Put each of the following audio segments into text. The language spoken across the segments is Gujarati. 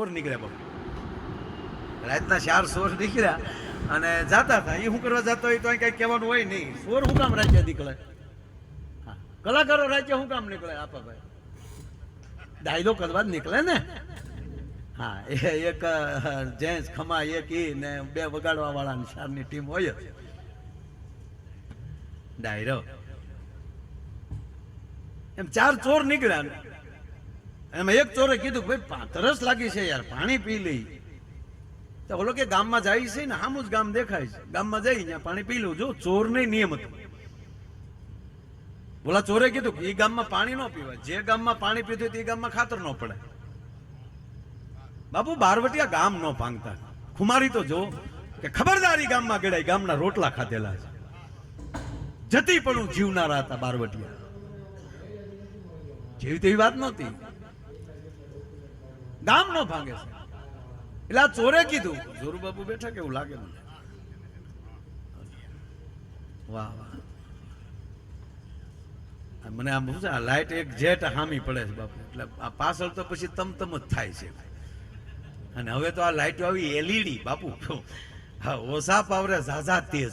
સોર નીકળ્યા બાપુ રાતના ચાર સોર નીકળ્યા અને જાતા હતા. એ શું કરવા જતા હોય તો કઈ કહેવાનું હોય નહીં. સોર શું કામ રાજ્ય નીકળે? કલાકારો રાજ્ય શું કામ નીકળે? આપા ભાઈ. દાયદો કરવા જ નીકળે ને. હા, એ એક જેન્ટ્સ ખમા એક ઈ ને બે વગાડવા વાળા શારની ટીમ હોય. ડાયરો. એમ ચાર ચોર નીકળ્યા. એમાં એક ચોરે કીધું, ભાઈ તરસ લાગી છે યાર, પાણી પી લઈ. તો ઓલો કે, ગામમાં જાય છે ને, આમ જ ગામ દેખાય છે. ગામમાં જઈ ત્યાં પાણી પી લઉં, જો ચોર નહીં નિયમ હતો. ઓલા ચોરે કીધું કે એ ગામમાં પાણી ન પીવાય, જે ગામમાં પાણી પીધું તે ગામમાં ખાતર ન પડે. બાપુ, બારવટિયા ગામ ન ભાંગતા. ખુમારી તો જો, કે ખબરદારી ગામમાં ગડાય ગામના રોટલા ખાધેલા છે. જતી પણ જીવનારા હતા બારવટિયા. જેવી તેવી વાત નહોતી. ગામ નો ભાંગે છે. એટલે આ ચોરે કીધું. જોરુ બાપુ બેઠા કેવું લાગે મને? વાહ વાહ. મને આમ શું છે, આ લાઈટ એક જેટ હામી પડે છે બાપુ. એટલે આ પાછળ તો પછી તમતમ જ થાય છે. અને હવે તો આ લાઈટો આવી એલઈડી બાપુ, હા, ઓછા પાવરે ઝાઝા તેજ.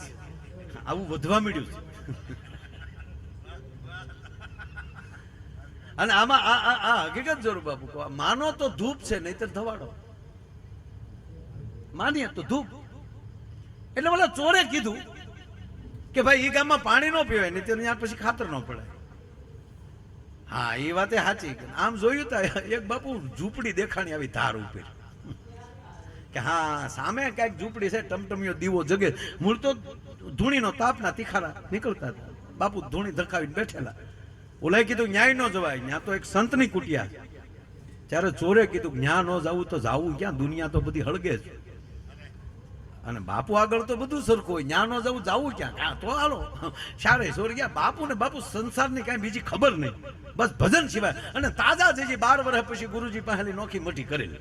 આવું વધવા મળ્યું છે. અને આમાં આ આ આ હકીકત જરૂર બાપુ માનો તો ધૂપ છે, નહીતર ધવાડો. માનીએ તો ધૂપ. એટલે બોલે ચોરે કીધું કે ભાઈ એ ગામમાં પાણી ન પીવાય નહીં ત્યાં પછી ખાતર ન પડે હા એ વાતે સાચી આમ જોયું તા એક બાપુ ઝૂંપડી દેખાણી આવી ધાર ઉપર. કે હા, સામે કંઈક ઝૂંપડી છે, ટમટમિયો દીવો જગે. મૂળ તો ધૂણીનો તાપના તીખારા નીકળતા હતા. બાપુ ધૂણી ધકાવીને બેઠેલા. ઓલાએ કીધું, ન્યાય ન જવાય. ત્યાં તો એક સંતની કુટિયા છે. ત્યારે ચોરે કીધું, ન્યા ન જવું તો જાવું, ક્યાં દુનિયા તો બધી હળગે છે. અને બાપુ આગળ તો બધું સરખું હોય, ન્યા ન જવું, જાવું ક્યાં? તો હાલો. સારે સોર ગયા, બાપુ ને બાપુ સંસારની કાંઈ બીજી ખબર નહીં. બસ ભજન સિવાય. અને તાજા જે બાર વર્ષ પછી ગુરુજી પાસેથી નોખી મઠી કરેલી.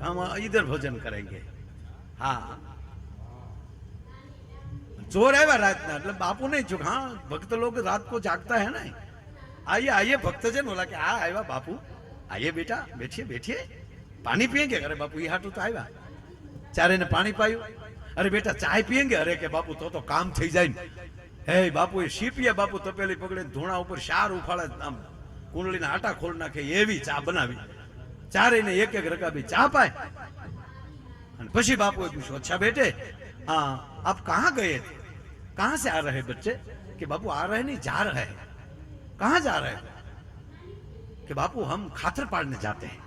આમાં ઈધર ભજન કરેંગે હા. ચોર આવ્યા રાતના એટલે બાપુ નહીં ચૂક હા ભક્ત લોકો રાત કો જાગતા હે ને આઈએ આઈએ ભક્ત છે ને ઓલા કે આ આવ્યા બાપુ આઈએ બેટા બેઠીએ બેઠીએ પાણી પીએંગે અરે બાપુ એ હાટું તો આવ્યા ચારે ને પાણી પાયું અરે બેટા ચાય પીએંગે અરે કે બાપુ તો તો કામ થઈ જાય ને હે બાપુ એ શીપીએ બાપુ તપેલી પકડીને ધોણા ઉપર શાર ઉફાળે આમ કુંડળીના આટા ખોલ નાખે એવી ચા બનાવી ચારે ને એક એક રકાબી ચા પાય અને પછી બાપુએ પૂછ્યું, અચ્છા બેટે हाँ आप कहाँ गए थे कहाँ से आ रहे बच्चे कि बापू आ रहे नहीं जा रहे हैं कहाँ जा रहे हैं कि बापू हम खातर पाड़ने जाते हैं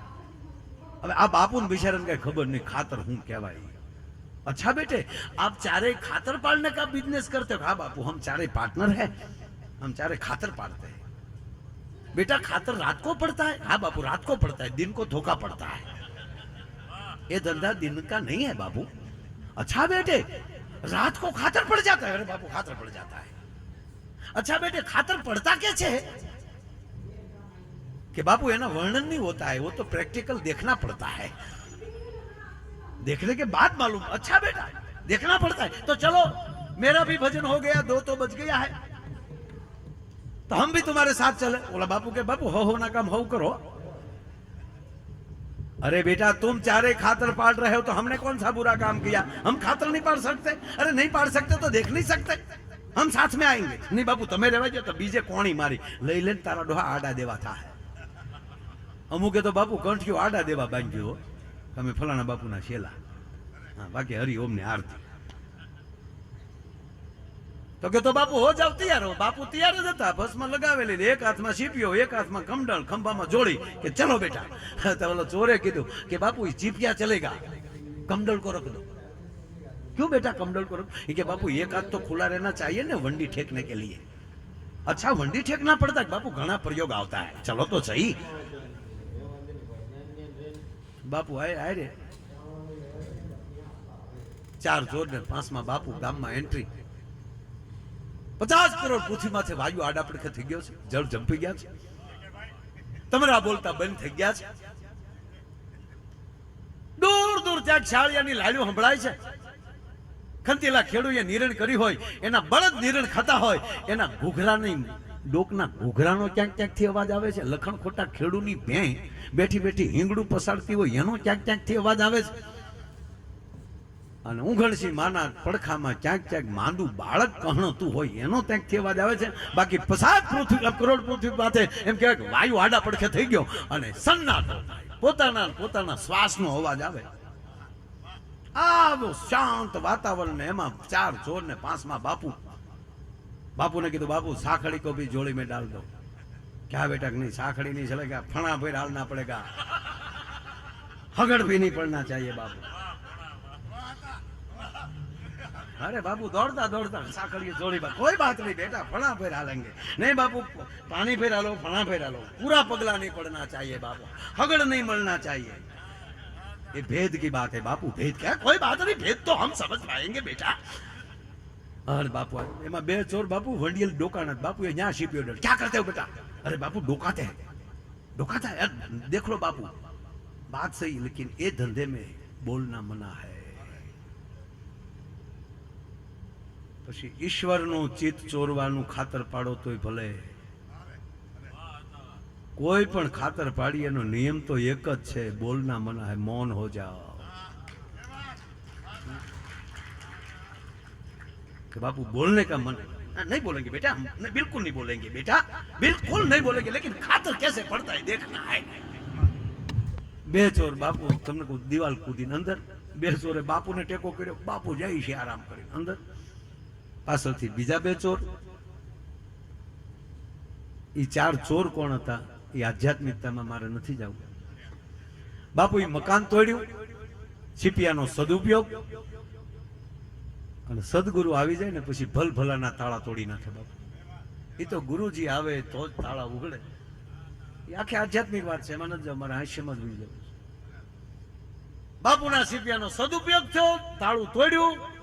अब આ બાપુ ને બિચારાને કઈ ખબર નહીં ખાતર હું કહેવાય अच्छा बेटे आप चारे खातर पाड़ने का बिजनेस करते हो हाँ बापू हम चारे पार्टनर हैं हम चारे खातर पाड़ते हैं बेटा खातर रात को पड़ता है हाँ बापू रात को पड़ता है दिन को धोखा पड़ता है ये धंधा दिन का नहीं है बाबू अच्छा बेटे रात को खातर पड़ जाता है अरे बाबू खातर पड़ जाता है अच्छा बेटे खातर पड़ता कैसे है कि बाबू है ना वर्णन नहीं होता है वो तो प्रैक्टिकल देखना पड़ता है देखने के बाद मालूम अच्छा बेटा देखना पड़ता है तो चलो मेरा भी भजन हो गया दो तो बच गया है तो हम भी तुम्हारे साथ चले बोला बापू के बापू हो हो ना काम हो करो अरे बेटा तुम चारे खातर पाड़ रहे हो तो हमने कौन सा बुरा काम किया हम खातर नहीं पाड़ सकते अरे नहीं पाड़ सकते तो देख नहीं सकते हम साथ में आएंगे नहीं बाबू તમે રહેવા જો તો બીજે કોણી મારી લઈ લઈને તારા ડોહા આડા દેવા થાય અમુકે તો બાપુ કંઠિયો આડા દેવા બાંધ્યો તમે ફલાણા બાપુના શેલા હા બાકી હરિઓમ ને આરતી तो के तो बापू हो जाओ तैयार हो बापू तैयार जो था बस में लगावे एक हाथ में सीपियो एक हाथ में कमडल खंभा में जोड़ी के चलो बेटा तो चोरे कीधु के बापू जीपिया चलेगा कमडल को रख दो क्यों बेटा कमडल को रख के बापू एक हाथ तो खुला रहना चाहिए ना वंडी ठेकने के लिए अच्छा वंडी ठेकना पड़ता है बापू घना प्रयोग आता है चलो तो सही बापू आए आए रे चार ज़ोर ने पाँच में बापू गाम में एंट्री પચાસ કરોડ પૃથ્વીમાંથી વાયુ આડા થઈ ગયો છે. જળ જંપી ગયા છે. તમારા બોલતા બંધ થઈ ગયા છે. દૂર દૂર ત્યાં છાળિયાની લાલીઓ સંભળાય છે. ખંતીલા ખેડૂએ નિરણ કરી હોય, એના બળદ નિરણ ખાતા હોય, એના ઘૂઘરાની ડોકના ઘૂઘરાનો ક્યાંક ક્યાંકથી અવાજ આવે છે. લખણ ખોટા ખેડૂની ભેં બેઠી બેઠી હિંગડું પસાડતી હોય, એનો ક્યાંક ક્યાંકથી અવાજ આવે છે. અને ઉઘડસી માના પડખામાં ક્યાંક ક્યાંક માંડું બાળક કહણતું હોય, એનો ત્યાંકથી અવાજ આવે છે. બાકી પસાર પૃથ્વી કરોડ પૃથ્વી માથે એમ કહેવાય વાયુ આડા પડખે થઈ ગયો અને સન્નાટો પોતાના પોતાના શ્વાસનો અવાજ આવે. આવો શાંત વાતાવરણ એમાં ચાર ચોર ને પાંચમાં બાપુ. બાપુને કીધું, બાપુ સાખડી કો બી જોડી મેં ડાલ દો ક્યાં બેટા નહીં સાખડી નહીં ચલેગા ફણા ભાઈ પડે કા હગડ ભી નહીં પડના ચાહીએ બાપુ. अरे बाबू दौड़ता दौड़ता साखड़ी जोड़ी बात कोई बात नहीं बेटा फणा पे डालेंगे नहीं बापू पानी पे डालो फणा पे डालो पूरा पगला नहीं पड़ना चाहिए बाबू हगड़ नहीं मलना चाहिए ये भेद की बात है बापू भेद क्या है? कोई बात नहीं भेद तो हम समझ पाएंगे बेटा અરે બાપુ એમાં બે ચોર બાપુ વંડિયલ ડોકાના બાપુ એ ન્યા શીપ્યો ડર ક્યાં કરતે હો બેટા અરે બાપू डोकाते हैं डोकाता है यार देख लो बापू बात सही लेकिन ये धंधे में बोलना मना है પછી ઈશ્વરનું ચિત્ત ચોરવાનું ખાતર પાડો તોય ભલે કોઈ પણ ખાતર પાડી એનો નિયમ તો એક જ છે બોલના મના હે મૌન હો જાઓ कि बापू बोलने का मन है नहीं बोलेंगे बेटा हम नहीं, बिल्कुल नहीं बोलेंगे बेटा बिल्कुल नहीं बोलेंगे लेकिन खातर कैसे पड़ता है देखना है બે ચોર બાપુ તમને કહું દિવાલ કૂદીને અંદર બે ચોરે બાપુને ટેકો કર્યો બાપુ જાય છે આરામ કરીને અંદર પાછળથી બીજા બે ચોર. એ ચાર ચોર કોણ હતા? એ આધ્યાત્મિકતામાં મારે નથી જવું. બાપુ એ મકાન તોડ્યું. છીપિયાનો સદુપયોગ. અને સદગુરુ આવી જાય ને પછી ભલ ભલાના તાળા તોડી નાખે બાપુ. એ તો ગુરુજી આવે તો જ તાળા ઉગડે એ આખી આધ્યાત્મિક વાત છે. એમાં નથી અમારે હાસ્યમાં જ ભૂલી જવું બાપુના સીપિયાનો સદુપયોગ થયો. તાળું તોડ્યું.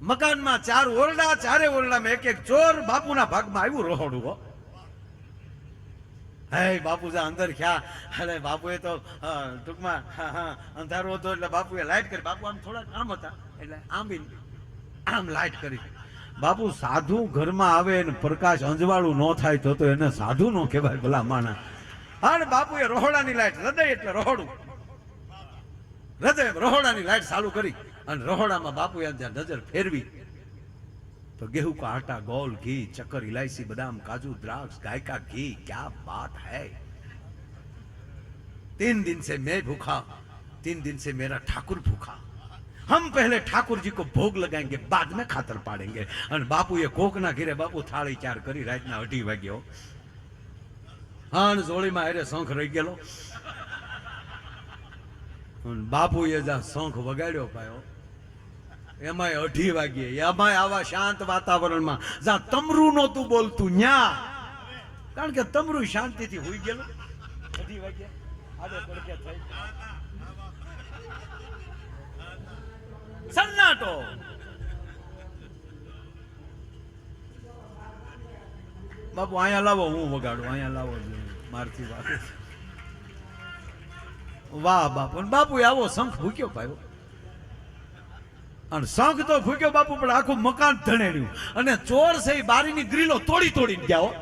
મકાનમાં ચાર ઓરડા, ચારે ઓરડામાં એક એક ચોર બાપુના ભાગમાં આવ્યું રહોડું, હો. હે બાપુ જા અંદર ખ્યા અરે, બાપુએ તો ટૂંકમાં અંધારું હતું એટલે બાપુએ લાઈટ કરી. બાપુ આમ થોડા આમ હતા, એટલે આમ બી આમ લાઈટ કરી. બાપુ સાધુ ઘરમાં આવે ને પ્રકાશ અંજવાળું ન થાય તો તો એને સાધુ નો કહેવાય, ભલા માણા અને બાપુએ રોહડાની લાઈટ હૃદય એટલે રોહડું. હૃદય, રોહડાની લાઈટ ચાલુ કરી. અને રોહોડામાં બાપુએ જ્યાં નજર ફેરવી तो गेहूं का आटा गोल घी चक्कर इलायची बादाम काजू द्राक्ष गाय का घी क्या बात है तीन दिन से मैं भूखा तीन दिन से मेरा ठाकुर भूखा हम पहले ठाकुर जी को भोग लगाएंगे बाद में खातर पाड़ेंगे અને બાપુએ કોકના ઘેરે બાપુ થાળી ચાર કરી રાતના અઢી વાગ્યો હાણ જોડીમાં હારે શંખ રહી ગયેલો અને બાપુએ જ્યાં શંખ વગાડ્યો પાયો એમાંય અઢી વાગ્યે. એમાંય આવા શાંત વાતાવરણમાં. જા, તમરું નહોતું બોલતું, ન્યા. કારણ કે તમરું શાંતિથી હોઈ ગયેલું. અઢી વાગ્યે. સન્નાટો. બાપુ, અહીંયા લાવો, હું વગાડું. અહીંયા લાવો મારથી વાત વાહ, બાપુ. બાપુ આવો શંખ ભૂક્યો પાયો અને શંખ તો ફૂક્યો બાપુ, પણ આખું મકાન ધણેડ્યું અને ચોર છે એ બારીની ગ્રીલો તોડી તોડી ગયા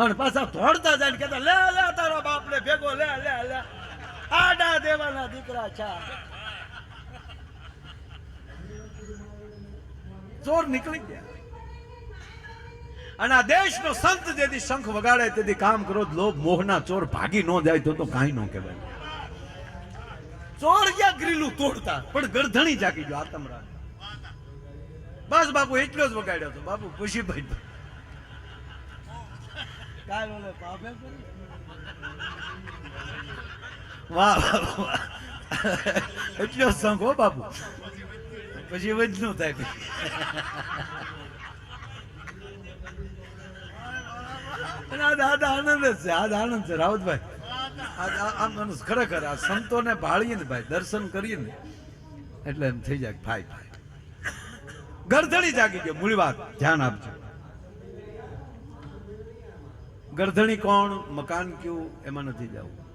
અને પાછા ધોડતા જાય ને કહેતા, લે લે, તારો બાપ ને ભેગો, લે લે લે. આડા દેવાના દીકરા છે. ચોર નીકળી ગયા. અને આ દેશનો સંત જેથી શંખ વગાડે, તેથી કામ કરો, લોભ, મોહના ચોર ભાગી ન જાય તો તો કાંઈ ન કહેવાય. ચોર જ્યાં ગ્રીલું તોડતા? પણ ગરધણી જાગી ગયો આતમરા. બસ બાપુ એટલો જ વગાડ્યો હતો બાપુ ખુશી ભાઈ. કાલ ઓલે પાપે વાહ વાહ, એટલો હો બાપુ. પછી વજનું થાય દાદા આનંદ જ છે. આ આનંદ છે. રાવતભાઈ. ખરેખર આ સંતોને ભાળીએ ને ભાઈ, દર્શન કરીએ ને, એટલે એમ થઈ જાય ભાઈ ભાઈ. ગરધણી જાગી ગયો, મૂળ વાત. ધ્યાન આપજો. ગરધણી કોણ, મકાન કયું, એમાં નથી જવું.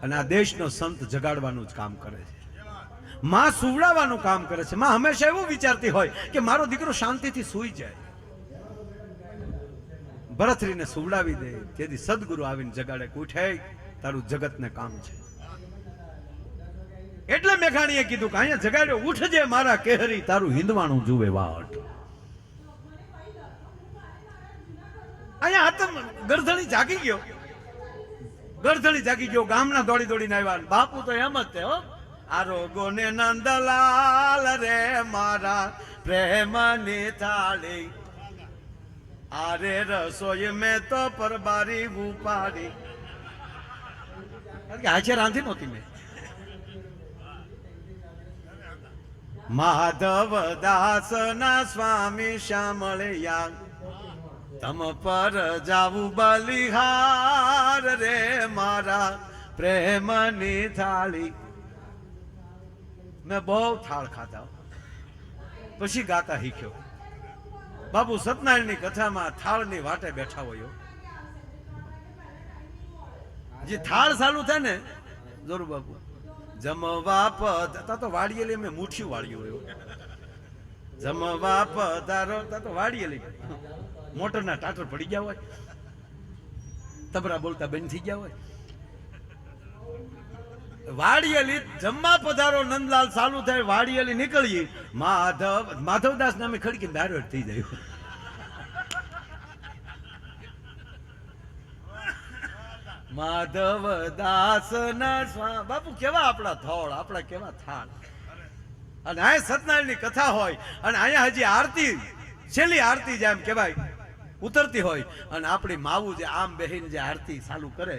અને આ દેશનો સંત જગાડવાનું જ કામ કરે છે. માં સુવડાવવાનું કામ કરે છે. માં હંમેશા એવું વિચારતી હોય કે મારો દીકરો શાંતિથી સૂઈ જાય. ભરથરીને સુવડાવી દે તેથી સદગુરુ આવીને જગાડે ઉઠે, તારું જગતને કામ છે. એટલે મેઘાણીએ કીધું કે અહીંયા જગાડ્યો, ઉઠજે મારા કેહરી, તારું હિંદવાણું જુએ વાટ. અહીંયા આતમ ગરધણી જાગી ગયો. ગરધણી જાગી ગયો, ગામના દોડી દોડીને આવ્યા. બાપુ તો એમ જ તે હો. આરોગો ને નંદલાલ રે મારા પ્રેમની થાળી. આરે રસોઈ મેં તો પરબારી ઉપાડી. કારણ કે રાંધી નહોતી મેં. માધવ દાસ ના સ્વામી શ્યામળિયા તમ પર જાવું બલિહાર રે મારા પ્રેમની થાળી. મેં બહુ થાળ ખાધા. પછી ગાતા શીખ્યો. બાપુ સત્યનારાયણની કથામાં થાળની વાટે બેઠા હોય જે થાળ ચાલુ થાય ને, જરૂર બાપુ. જમવા તા તો વાડીએલી મેં મુઠ્ઠી વાળ્યું હોય જમવા પધારો તા તો વાડીએલી મોટરના ટાટર પડી ગયા હોય. તબરા બોલતા બંધ થઈ ગયા હોય. વાડીએલી જમવા પધારો, નંદલાલ ચાલુ થાય, વાડિયેલી નીકળીએ. માધવ, માધવદાસ નામે ખડકી દારોડ થઈ જાય. માધવ દાસ ના બાપુ, કેવા આપણા થોળ આપણા કેવા થાળ. અને અહીંયા સત્યનારાયણની કથા હોય, અને અહીંયા હજી આરતી, છેલ્લી આરતી જેમ કહેવાય, ઉતરતી હોય. અને આપણી માવું જે આમ બેહીને જે આરતી ચાલુ કરે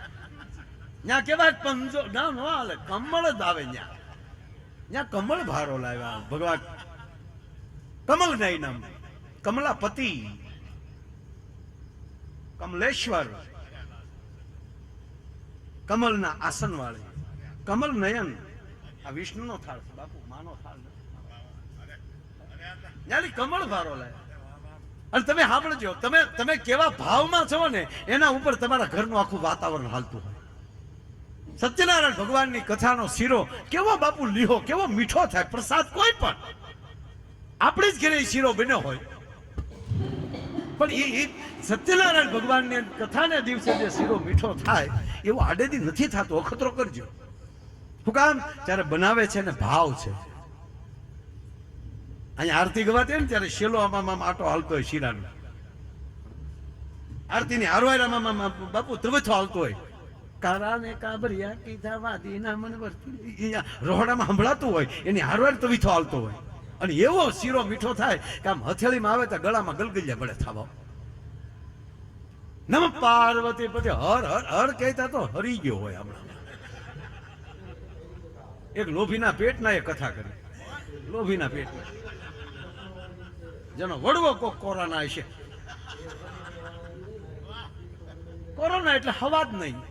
ત્યાં કેવા પંજો, ના, નો હાલે, કમળ જ આવે ત્યાં ત્યાં કમળ ભારો લાવ્યા ભગવાન. કમલ નહીં નામ કમલાપતિ. કમલેશ્વર. કમલના આસન વાળી કમલ નયન. આ વિષ્ણુનો થાળ છે, બાપુ, માનો થાળ નથી. કમળ ભારો લાવ્યા. અને તમે સાંભળજો, તમે તમે કેવા ભાવમાં છો ને, એના ઉપર તમારા ઘરનું આખું વાતાવરણ હાલતું હોય. સત્યનારાયણ ભગવાનની કથાનો શીરો કેવો બાપુ લીહો, કેવો મીઠો થાય, પ્રસાદ કોઈ પણ. આપણે જ ઘરે શીરો બન્યો હોય. પણ એ સત્યનારાયણ ભગવાનની કથાને દિવસે જે શીરો મીઠો થાય, એવો આડેદી નથી થતો. અખતરો કરજો. શું કામ? ત્યારે બનાવે છે ને ભાવ છે. અહીંયા આરતી ગવાતી ને ત્યારે શેલો આમાં આમ આટો હાલતો હોય શીરાનો. આરતીની હારવાયરામાં બાપુ ત્રવથો હાલતો હોય. કારા ને કાબરિયા કીધા, વાદીના મન વર્તી રોહડામાં સંભળાતું હોય, એની હારવાર તવીથો હાલતો હોય. અને એવો શીરો મીઠો થાય કે આમ હથેળીમાં આવે તો ગળામાં ગલગલિયા પડે થાવા. નમ પાર્વતી પછી હર હર હર કહેતા તો હરી ગયો હોય હમણાં. એક લોભીના પેટના એ કથા કરી. લોભીના પેટના. જેનો વડવો કોક કોરોના હશે. કોરોના એટલે હવા જ નહીં.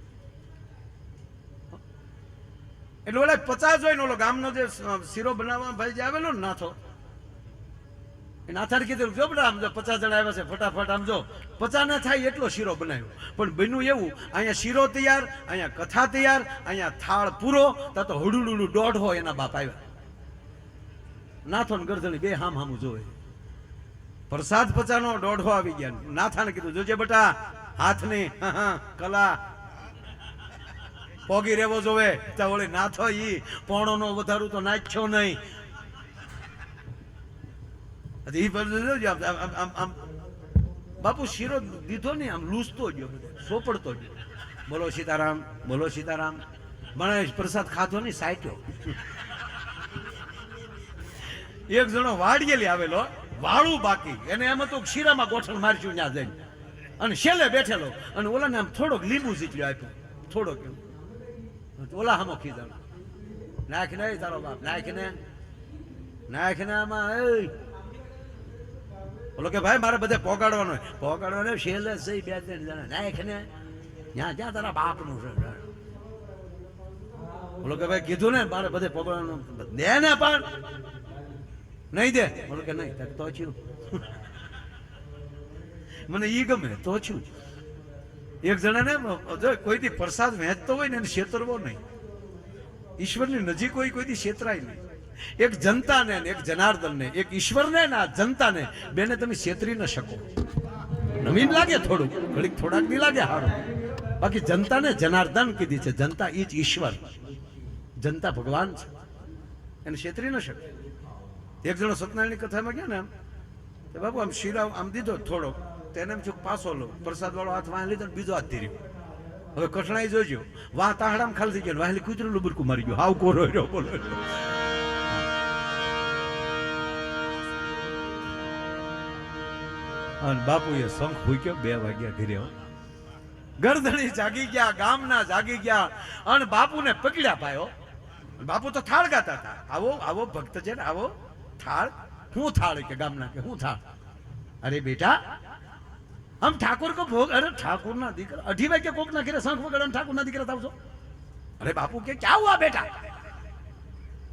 એટલે ઓલા પચાસ હોય ને ઓલો ગામનો જે શીરો બનાવવા ભાઈ જે આવેલો ને નાથો. નાથાને કીધું જો બધા આમ પચાસ જણા આવ્યા છે ફટાફટ આમ જો. પચાસ ના થાય એટલો શીરો બનાવ્યો. પણ બન્યું એવું અહીંયા શીરો તૈયાર અહીંયા કથા તૈયાર અહીંયા થાળ પૂરો તા તો હડુડુડું દોઢ હોય એના બાપ આવ્યા. નાથો ને ગરધણી બે હામ હામું જોવે. પ્રસાદ પચાનો દોઢો આવી ગયા. નાથાને કીધું જોજે બેટા હાથ ને હા, કલા પોગી રહેવો જોવે. ત્યાં વળી નાથો ઈ. પોણો નો વધારું તો નાખ્યો નહીં. ઈ બાપુ શીરો દીધો નહીં, આમ લૂસતો ગયો સોપડતો ગયો. બોલો સીતારામ બોલો સીતારામ. મને પ્રસાદ ખાધો નહીં સાટ્યો એક જણો વાડગેલી આવેલો, વાળું બાકી. એને એમ હતું શીરામાં ગોઠણ મારશું ત્યાં જઈને. અને છેલ્લે બેઠેલો. અને ઓલાને આમ થોડોક લીંબુ સીચડ્યો આપ્યો. થોડોક એમ. ઓલા હમો ખીજાણો. નાખ ને તારો બાપ, નાખ ને. નાખ ને આમાં એ બોલો કે ભાઈ, મારે બધે પોગાડવાનો. પોગાડવાનો છેલ્લે સહી બે ત્રણ જણા. નાખ ને. ત્યાં ત્યાં તારા બાપનું છે બોલો કે ભાઈ, કીધું ને, મારે બધે પોગાડવાનું દે ને પણ. નહીં દે. બોલો કે નહીં તો છું મને ઈ ગમે, તો છું એક જણાને જો કોઈથી પ્રસાદ વહેંચતો હોય ને એને છેતરવો નહીં. ઈશ્વરની નજીક હોય કોઈથી છેતરાય નહીં. એક જનતાને એક જનાર્દનને, એક ઈશ્વરને ને જનતાને બેને તમે છેતરી ન શકો. નવીન લાગે થોડું ઘડીક થોડાક નહીં લાગે સારું બાકી જનતાને જનાર્દન કીધી છે, જનતા ઈ જ ઈશ્વર. જનતા ભગવાન છે. એને છેતરી ન શકે. એક જણો સત્યનારાયણની કથામાં ગયા ને તો બાબુ આમ શીરા આમ દીધો થોડોક. તેને એમ છું પાછો લો. પ્રસાદ વાળો હાથ વાહ લીધો બીજો હાથ ધીર્યો. હવે કઠણાઈ જોજો. વાહ તાહડામાં ખાલી થઈ ગયો વાહેલી કૂતરું લુબરકું મારી ગયું. હાવ કોરો રહ્યો, બોલો. અને બાપુએ શંખ ફૂક્યો બે વાગ્યા ઘરે. ગરદણી જાગી ગયા, ગામના જાગી ગયા. અને બાપુને પકડ્યા ભાઈઓ બાપુ તો થાળ ગાતા હતા. આવો આવો ભક્ત છે ને, આવો. થાળ? હું થાળ કે ગામના કે હું થાળ? અરે બેટા આમ ઠાકોર કો ભોગ અરે ઠાકોર ના દીકરા અઢી વાગે કોક ના ઘરે શંખ વગાડો ને ઠાકોર ના દીકરા થાવ છો અરે બાપુ કે ક્યાં હુઆ બેટા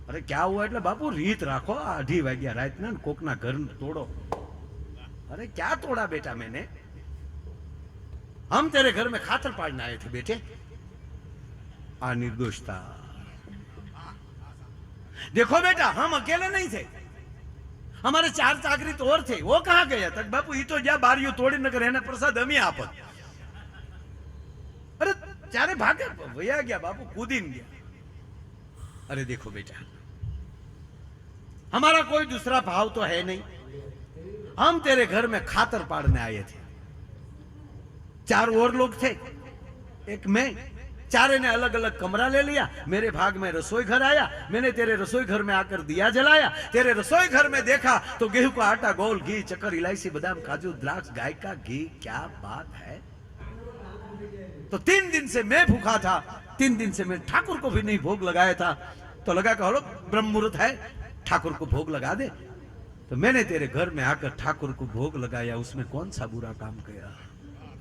અરે ક્યાં હુઆ એટલે બાપુ રીત રાખો આ અઢી વાગ્યા રાતના ને કોકના ઘર તોડો अरे क्या तोड़ा बेटा मैंने हम तेरे घर में खातर पाड़ने आए थे बेटे आ निर्दोषता देखो बेटा हम अकेले नहीं थे हमारे चार चाकरी तो और थे वो कहाँ गया तक बापू ये तो जा बारियो तोड़ी न करे प्रसाद हमी आप अरे चारे भागे भैया गया बापू कूदीन गया अरे देखो बेटा हमारा कोई दूसरा भाव तो है नहीं हम तेरे घर में खातर पाड़ने आए थे चार और लोग थे एक मैं चारे ने अलग अलग कमरा ले लिया, मेरे भाग में रसोई घर आया, मैंने तेरे रसोई घर में आकर दिया जलाया, तेरे रसोई घर में देखा तो गेहूँ का आटा, गोल घी, चक्कर, इलायची, बादाम, काजू, द्राक्ष, गाय का घी, क्या बात है? तो तीन दिन से मैं भूखा था, तीन दिन से मैं ठाकुर को भी नहीं भोग लगाया था। तो लगा कि हलो ब्रह्म मुहूर्त है, ठाकुर को भोग लगा दे। तो मैंने तेरे घर में आकर ठाकुर को भोग लगाया, उसमें कौन सा बुरा काम किया?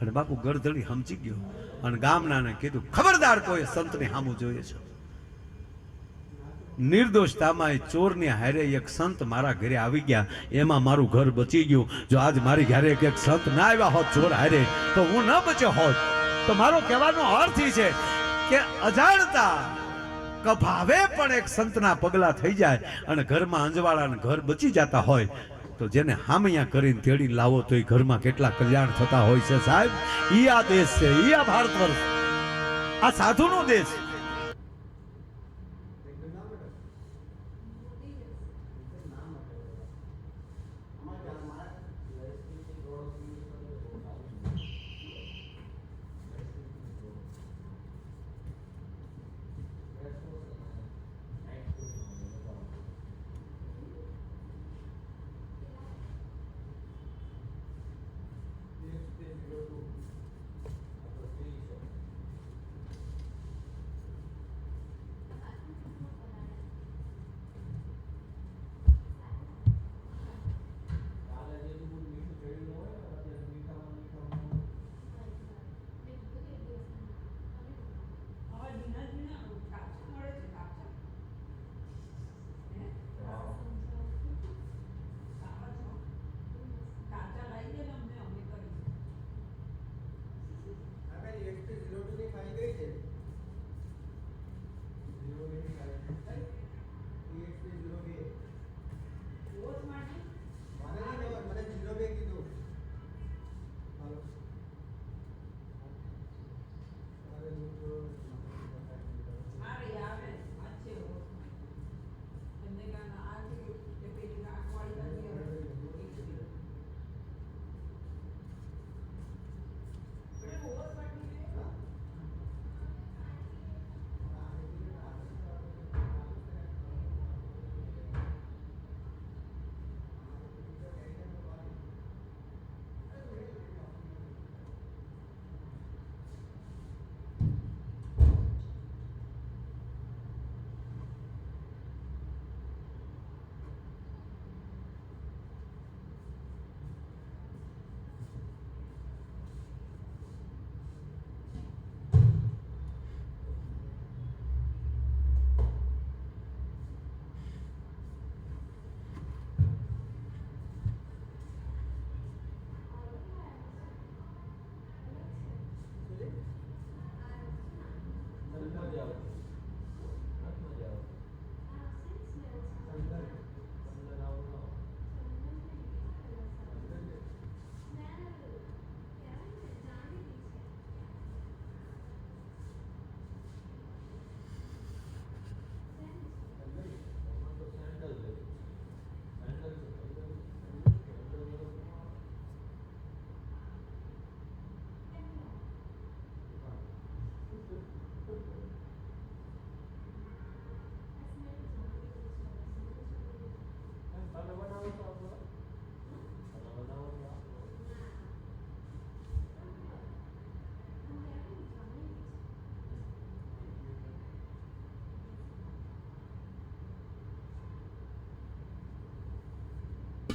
અને બાપુ ગરદડી સમજી ગયો અને ગામનાને કીધું, ખબરદાર કોઈ સંતને સામું જોઈએ છે. નિર્દોષતામાં એ ચોરની હારે એક સંત મારા ઘરે આવી ગયા. એમાં મારું ઘર બચી ગયું. જો આજ મારી ઘરે એક સંત ના આવ્યા હોત ચોર હારે, તો હું ન બચ્યો હોત. તો મારો કહેવાનો અર્થ એ છે કે અજાણતા કભાવે પણ એક સંતના પગલા થઈ જાય અને ઘરમાં અંજવાળા ઘર બચી જતા હોય તો જેને હામૈયા કરીને તેડી લાવો તો એ ઘરમાં કેટલા કલ્યાણ થતા હોય છે સાહેબ? ઈ આ દેશ છે, ઈ આ ભારત વર્ષ. આ સાધુનો દેશ.